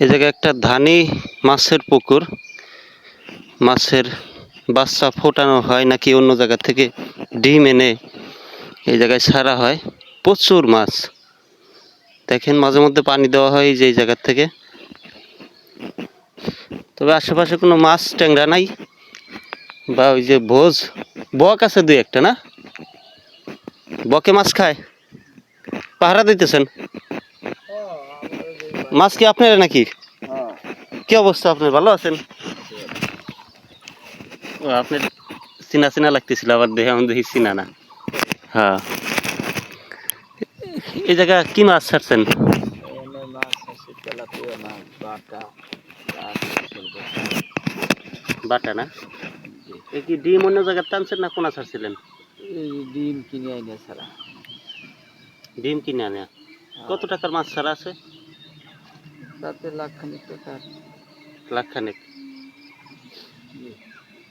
এ জায়গায় একটা ধানি মাছের পুকুর। মাছের বাচ্চা ফোটানো হয় নাকি অন্য জায়গা থেকে ডিম এনে এই জায়গায় সারা হয়। প্রচুর মাছ। দেখেন মাঝে মধ্যে পানি দেওয়া হয় যে এই জায়গার থেকে। তবে আশেপাশে কোনো মাছ ট্যাংরা নাই বা ওই যে ভোজ। বক আছে দুই একটা, না? বকে মাছ খায়। পাহারা দিতেছেন? মাছ কি আপনার নাকি? কি অবস্থা আপনার? ভালো আছেন? ও আপনার চিনা চিনা লাগতেছিল আবার দেখে আমি দেখি চিনা না। হ্যাঁ। এই জায়গা কি মাছ ছাড়ছেন? বাটা বাটা না? এ কি ডিম অন্য জায়গায় টানছেন না কোনা ছাড়ছিলেন? ডিম কিনে আইনে ছাড়া। ডিম কিনে আনে। কত টাকার মাছ ছাড়া আছে? তাতে লাখ খানিক টাকার লাখ খানেক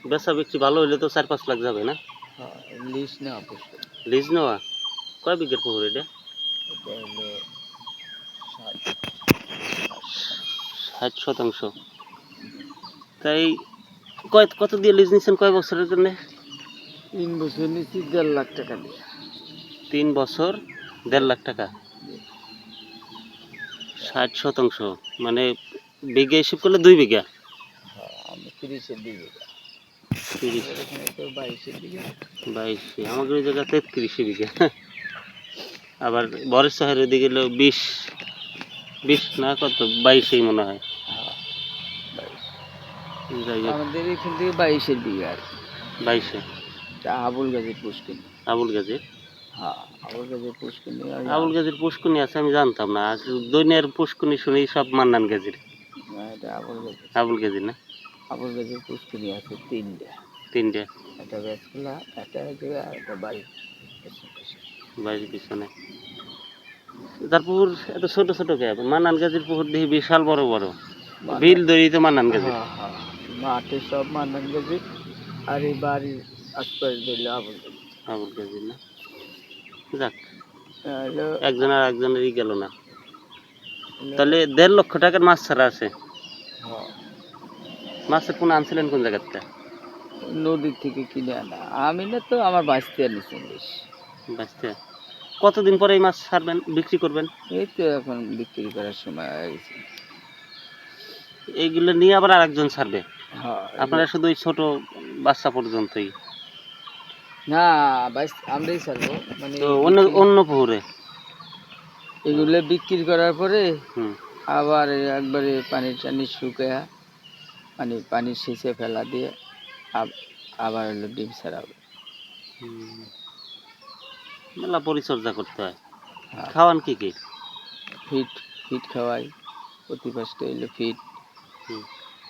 বেচা বিক্রি ভালো হইলে তো চার পাঁচ লাখ যাবে না? লিস না অবশ্য লিজ নেওয়া? কয় বিঘের পুকুর এটা? ষাট। শতাংশ। তাই কয় কত দিয়ে লিজ নিচ্ছেন কয় বছরের জন্য? তিন বছর নিচ্ছি দেড় লাখ টাকা দিয়ে। তিন বছর দেড় লাখ টাকা। ষাট শতাংশ মানে বিঘা হিসেব করলে দুই বিঘা। হ্যাঁ তিরিশের দিকে তিরিশ। বাইশের দিকে বাইশে আমাদের ওই জায়গা তেত্রিশে বিঘা। আবার বরের শহরের দিকে হলো বিশ বিশ না কত বাইশেই মনে হয়। হ্যাঁ বাইশ। যাই হোক আমাদের এখান থেকে বাইশের দিকে আর কি। বাইশে। আবুল গাছের পুষ্কিনি আবুল গাজীর? আবুল গাজীর পুষ্কুনি আছে আমি জানতাম না। আর দৈনের পুষ্কুনি শুনি সব মান্নান গাজীর। এটা আবুল গাজীর। না? আবুল গাছের পুষ্কিনি আছে তিনটা। তিনটে। একটা বেসখোলা একটা আর একটা বাড়ি বাড়ির পিছনে। তার পুকুর এত ছোট ছোট কে? মান্নান গাজীর পুকুর দেখি বিশাল বড় বড়। বিল দড়িতে মান্নান গাজীর। হ্যাঁ হ্যাঁ। মাঠে সব মান্দান গাছে আর এই বাড়ির আশপাশ দিল আবুল আবুল গাজীর না? যাক। একজন আর একজনেরই গেল না। তাহলে দেড় লক্ষ টাকার মাছ ছাড়া আছে। হ্যাঁ, মাছের কোন আনছিলেন কোন জায়গাতে নদীর থেকে কিনে আনা। আমি না তো আমার বাঁচতে আনিছি বেশ বাঁচতে কতদিন পরে এই মাছ ছাড়বেন বিক্রি করবেন? এই তো এখন বিক্রি করার সময় হয়ে গেছে। এইগুলো নিয়ে আবার আরেকজন ছাড়বে। হ্যাঁ আপনারা শুধু ওই ছোট বাচ্চা পর্যন্তই। না বাইশ আমরাই ছাড়বো। মানে অন্য অন্য পুকুরে? এগুলো বিক্রি করার পরে হুম। আবার একবারে পানি টানি শুকায়া মানে পানি সেচে ফেলা দিয়ে আব- আবার হলো ডিম ছাড়াবে। মেলা পরিচর্যা করতে হয়। হ্যাঁ। খাওয়ান কি কি? ফিট ফিট খাওয়াই। প্রতি পাঁচটা হইল ফিট।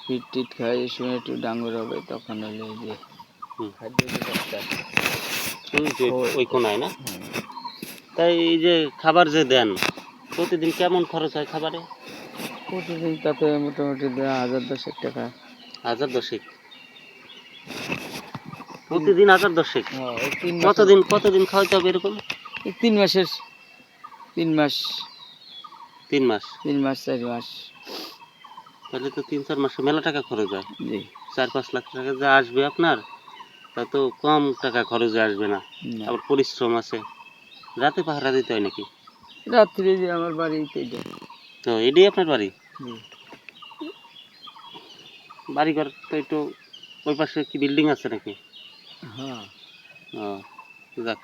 ফিট টিট খাওয়াই এই সময় একটু ডাঙ্গর হবে তখন হলো যে। খাদ্য। ওই কোনায় না? তাই এই যে খাবার যে দেন প্রতিদিন কেমন খরচ হয় খাবারে? প্রতিদিন তাতে মোটামুটি হাজার দশেক টাকা। হাজার দশেক? প্রতিদিন হাজার দশেক? হ্যাঁ, কতদিন কতদিন খাওয়াইতে হবে এরকম? তিন মাসের তিন মাস। তিন মাস? তিন মাস চার মাস। তাহলে তো তিন চার মাসে মেলা টাকা খরচ হয়। জি। চার পাঁচ লাখ টাকা যা আসবে আপনার তা কম টাকা খরচে আসবে না। আবার পরিশ্রম আছে। রাতে পাহারা দিতে হয় নাকি? রাত্রে যে আমার বাড়িতে তো এটাই আপনার বাড়ি? বাড়িঘর তো একটু ওই পাশে কি বিল্ডিং আছে নাকি? হ্যাঁ। যাক।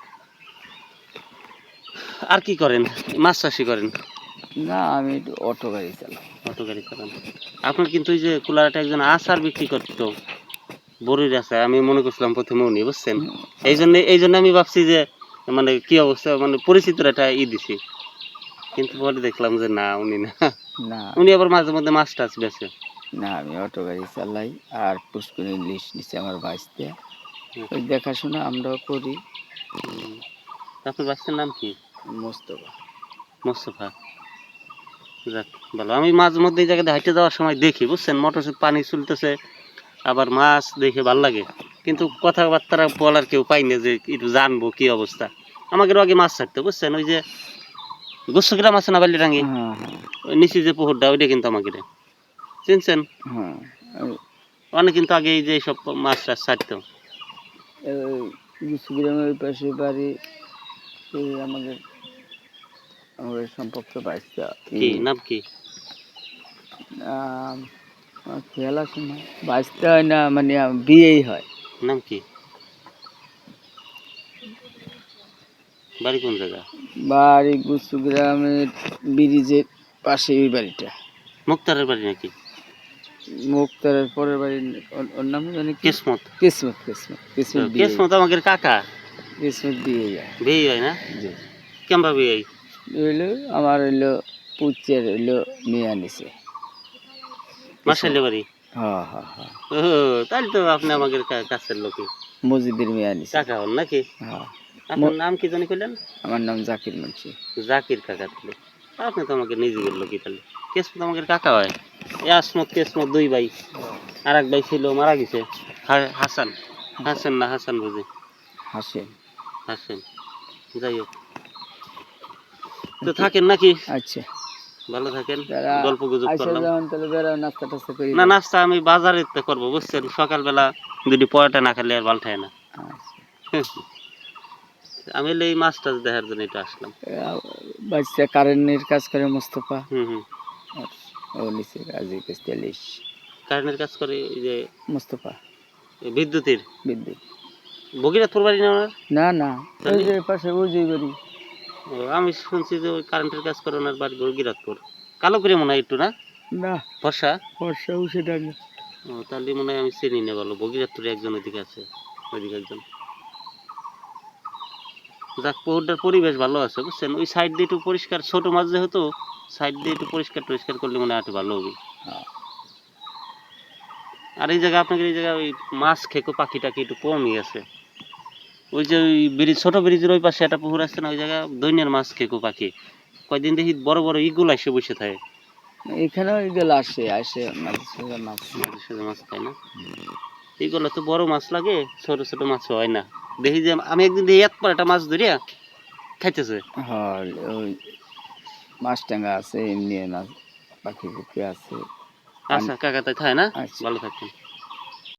আর কি করেন? মাছ চাষি করেন? না আমি অটো গাড়ি চালাই। অটো গাড়ি চালান। আপনার কিন্তু ওই যে কুলারাটা একজন আচার বিক্রি করতো। বড়ির আচার আমি মনে করছিলাম প্রথমে উনি বুঝছেন? এই জন্য এই জন্য আমি ভাবছি যে মানে কি অবস্থা মানে পরিচিত একটা ই দিছি। কিন্তু পরে দেখলাম যে না উনি না। না। উনি আবার মাঝে মধ্যে মাছ টাছ বেছে না আমি অটো গাড়ি চালাই আর পুষ্কর ইংলিশ নিচে আমার ওই দেখাশোনা আমরাও করি। আপনার বাচ্চার নাম কি? মোস্তফা। মোস্তফা। যাক ভালো। আমি মাঝে মধ্যে এই জায়গাতে হাঁটতে যাওয়ার সময় দেখি বুঝছেন? মোটর পানি চলতেছে আবার মাছ দেখে ভালো লাগে। কিন্তু কথাবার্তা বলার কেউ পাই না যে একটু জানব কি অবস্থা। আমাকে আগে মাছ ছাড়তে বুঝছেন? ওই যে গুচ্ছগ্রাম আছে না বালিরাঙ্গি হ্যাঁ হ্যাঁ। ওই নিচে যে পুকুরটা ওইটা কিন্তু আমাকে চিনছেন? হ্যাঁ। অনেক কিন্তু আগে এই যে সব মাছ টাছ ছাড়তো। গ্রামের ওই পাশে বাড়ি এই আমাদের আমাদের সম্পর্ক বাইশটা কি। নাম কি? খেয়াল আছে না বাইশটা হয় না মানে বিয়েই হয়। নাম কি? বাড়ি কোন জায়গা? বাড়ি গুসু গ্রামের ব্রিজের পাশে ওই বাড়িটা। মুক্তারের বাড়ি নাকি? মুক্তারের পরের বাড়ি ওর- নাম জানি? কিসমত। কিসমত কিসমত কিসমত কিসমত আমাদের কাকা। কিসমত বিয়ে যায় বিয়ে হয় না? জি। কেমবা বিয়ে হইল আমার হইল পুচের হইল মেয়ে আনিছে। মাসাইলে বাড়ি হ্যাঁ হ্যাঁ হ্যাঁ ও তাহলে তো আপনি আমাদের কাছের মেয়ে কাকা নাকি? হ্যাঁ আপনার নাম কি জানি কইলেন? আমার নাম জাকির মুন্সি। জাকির কাকা তাহলে। আপনি তো আমাকে নিজেদের লোকই তাহলে। কেসমত আমাদের কাকা হয়। এ আসমত কেসমত দুই ভাই। আর এক ভাই ছিল মারা গেছে। হাসান। হাসান না হাসান বুঝি। হাসেন হাসান যাই হোক। তো থাকেন নাকি? আচ্ছা। ভালো থাকেন গল্প গুজব করলাম। না নাস্তা আমি বাজারে তো করব বুঝছেন? সকালবেলা দুটি পরোটা না খেলে আর ভালো থাকে না। আচ্ছা। আমি এই মাছ টাছ দেখার জন্য এটা আসলাম। বাচ্চা কারেন্টের কাজ করে মোস্তফা। হুম হুম। ও নিচে কাজী তেলিশ কারেন্টের কাজ করে এই যে মোস্তফা। এই বিদ্যুতের? বিদ্যুৎ। ভগীরথপুর বাড়ি না না না ওই যে পাশে ওই যে বাড়ি। আমি শুনছি যে ওই কারেন্টের কাজ করে ওনার বাড়ি ভগীরথপুর কালো করে মনে হয় একটু না? না। ফর্সা? বর্ষা উঠে ডাঙ্গা ও তাহলে মনে হয় আমি চিনি না বলো ভগীরথপুরে একজন ওইদিকে আছে ওইদিকে একজন। যাক পুকুরটার পরিবেশ ভালো আছে বুঝছেন? ওই সাইড দিয়ে একটু পরিষ্কার ছোট মাছ যেহেতু সাইড দিয়ে একটু পরিষ্কার টরিষ্কার করলে মনে হয় একটু ভালো হবে। হ্যাঁ। আর এই জায়গায় আপনাকে এই জায়গায় ওই মাছ খেকো পাখি টাকি একটু কমই আছে। ওই যে ওই ব্রিজ ছোট ব্রিজের ওই পাশে একটা পুকুর আছে না ওই জায়গায় দৈন্যের মাছ খেকো পাখি। কয়দিন দেখি বড় বড় ইগুলো এসে বসে থাকে। এখানেও এগুলো আসে আসে মাছ মাছ। খায় না। এইগুলো তো বড় মাছ লাগে ছোট ছোট মাছ হয় না। দেখি যে আমি একদিন দেখি এত একটা মাছ ধরিয়া খাইতেছে। হ্যাঁ ওই মাছ টাঙ্গা আছে এমনি মাছ পাখি পুখি আছে। আচ্ছা কাকা তাই খায় না? আচ্ছা। ভালো থাকবেন।